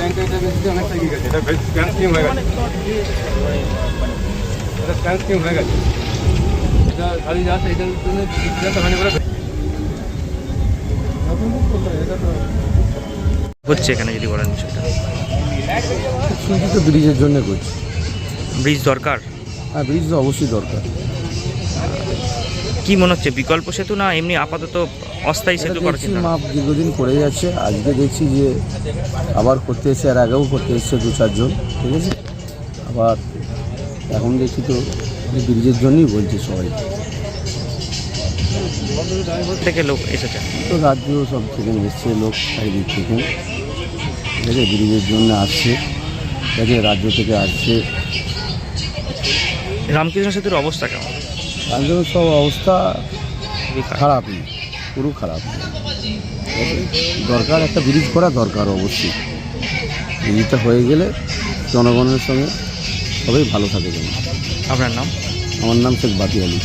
কমে যাবে বারবার এত ছবি গেছে এটা স্ক্যান হয়ে গেছে এটা স্ক্যান হয়ে গেছে এটা খালি যাচ্ছে এটার জন্য ডিসিশনটা হয়নি বলে হচ্ছে এখানে যদি বলেন বিষয়টা। শুধু তো ব্রিজের জন্য করছি। ব্রিজ দরকার? হ্যাঁ ব্রিজ তো অবশ্যই দরকার। কি মনে হচ্ছে বিকল্প সেতু না এমনি আপাতত অস্থায়ী সেতু করার মাপ দীর্ঘদিন করে যাচ্ছে। আজকে দেখছি যে আবার করতে এসে আর আগেও করতে এসছে দু চারজন ঠিক আছে? আবার এখন দেখছি তো ব্রিজের জন্যই বলছে সবাই। থেকে লোক এসেছে। তো রাজ্য সব থেকে এসছে লোক চারিদিক থেকে। ঠিক আছে ব্রিজের জন্য আসছে ঠিক রাজ্য থেকে আসছে। রামকৃষ্ণ সেতুর অবস্থা কেমন? জন্য সব অবস্থা খারাপ। খারাপই। পুরো খারাপ। দরকার একটা ব্রিজ করা দরকার অবশ্যই। ব্রিজটা হয়ে গেলে জনগণের সঙ্গে সবাই ভালো থাকে যেন। আপনার নাম? আমার নাম শেখ বাতি আলী।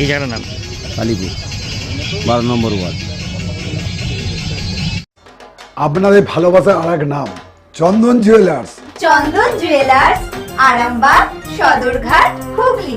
এই জায়গাটার নাম? কালীপুর বারো নম্বর ওয়ার্ড। আপনাদের ভালোবাসার আর এক নাম চন্দন জুয়েলার্স। চন্দন জুয়েলার্স আরামবাগ সদরঘাট হুগলি।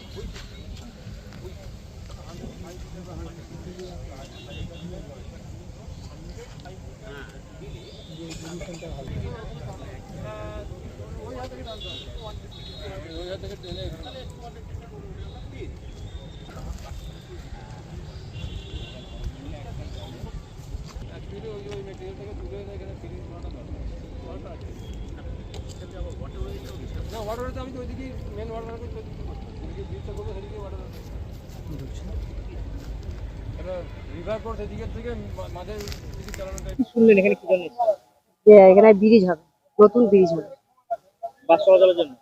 না ওয়াটার আমি ওইদিকে মেন ওয়াটার ওইদিকে ব্রিজটা করব সেদিকে ওয়াটার শুনলেন এখানে কি জন্য? যে এখানে ব্রিজ হবে। নতুন ব্রিজ হবে। বাস চলাচলের জন্য?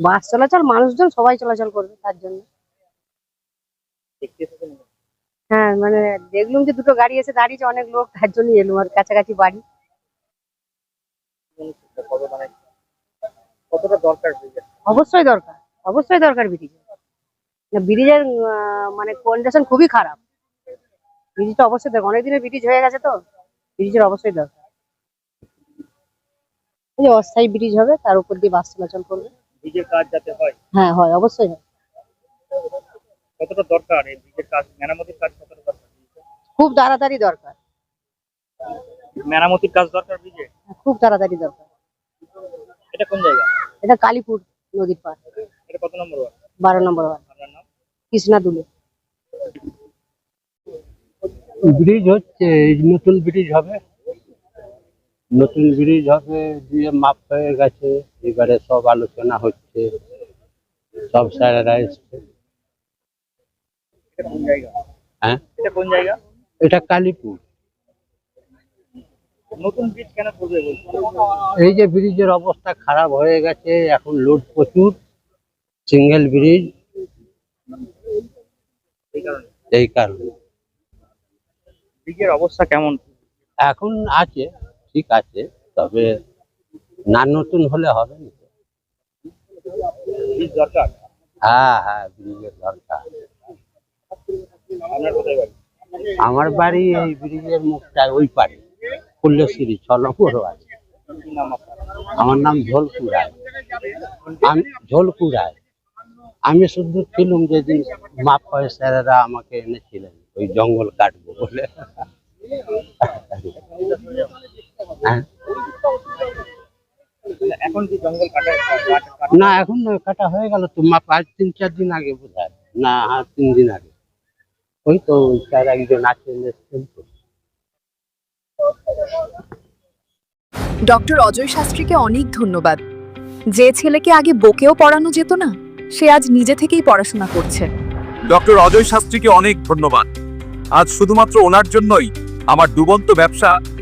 বাস চলাচল মানুষজন সবাই চলাচল করবে তার জন্য। হ্যাঁ মানে দেখলাম যে দুটো গাড়ি এসে দাঁড়িয়েছে অনেক লোক তার জন্য এলুম আর কাছাকাছি বাড়ি। মানে ব্রিজের অবশ্যই দরকার অবশ্যই দরকার ব্রিজ ব্রিজের মানে কন্ডিশন খুবই খারাপ। ব্রিজটা অবশ্যই দরকার অনেক দিনের ব্রিজ হয়ে গেছে তো ব্রিজের অবশ্যই দরকার। অস্থায়ী ব্রিজ হবে তার উপর দিয়ে বাস চলাচল করবে। ব্রিজের কাজ যাতে হয়। হ্যাঁ হয় অবশ্যই হয়। কতটা দরকার এই ব্রিজের কাজ? মেরামতির কাজ কতটা দরকার? খুব তাড়াতাড়ি দরকার। মেরামতির কাজ দরকার ব্রিজে খুব তাড়াতাড়ি দরকার। এটা কোন জায়গা? এটা কালীপুর নদীর পার এটা কত নম্বর ওয়ার্ড? বারো নম্বর ওয়ার্ড। আপনার নাম? কৃষ্ণা দুলে ব্রিজ হচ্ছে নতুন ব্রিজ হবে। নতুন ব্রিজ হবে দিয়ে মাপ হয়ে গেছে। এবারে সব আলোচনা হচ্ছে সব স্যারেরা এসছে। এটা হ্যাঁ? এটা কোন জায়গা? এটা কালীপুর। নতুন ব্রিজ কেন করবে এই যে ব্রিজের অবস্থা খারাপ হয়ে গেছে এখন লোড প্রচুর সিঙ্গেল ব্রিজ। এই কারণে? এই কারণে। ব্রিজের অবস্থা কেমন? এখন আছে। ঠিক আছে তবে না নতুন হলে হবে না হ্যাঁ হ্যাঁ ব্রিজের দরকার। আমার বাড়ি এই ব্রিজের মুখটা ওই পারে ফুল্লেশ্বরী ছ নম্বর আছে আমার নাম ঝোলকু রায় আমি ঝোলকু রায় আমি শুধু ছিলাম যেদিন মাপ হয় স্যারেরা আমাকে এনেছিলেন ওই জঙ্গল কাটবো বলে। এখন কি জঙ্গল কাটা কাটা- কাটা- না এখন কাটা হয়ে গেল তো মাপ আজ তিন চার দিন আগে বোধ হয় না আর তিন দিন আগে। ওই তো স্যার একজন আছেন ডক্টর অজয় শাস্ত্রীকে অনেক ধন্যবাদ। যে ছেলেকে আগে বকেও পড়ানো যেত না সে আজ নিজে থেকেই পড়াশোনা করছে। ডক্টর অজয় শাস্ত্রীকে অনেক ধন্যবাদ। আজ শুধুমাত্র ওনার জন্যই আমার ডুবন্ত ব্যবসা